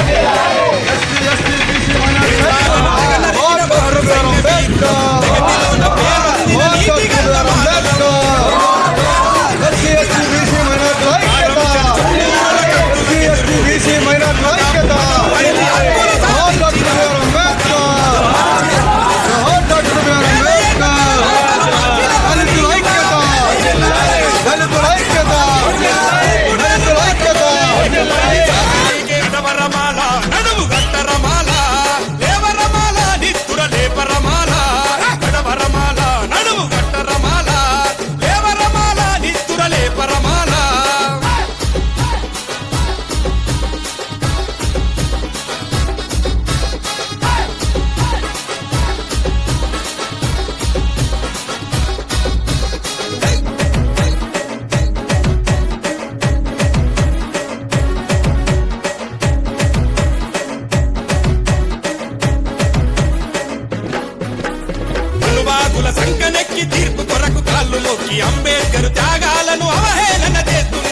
ST ST BC minority కుల సంకనెక్కి తీర్పు కొరకు కాళ్ళులోకి అంబేద్కర్ త్యాగాలను అవహేళ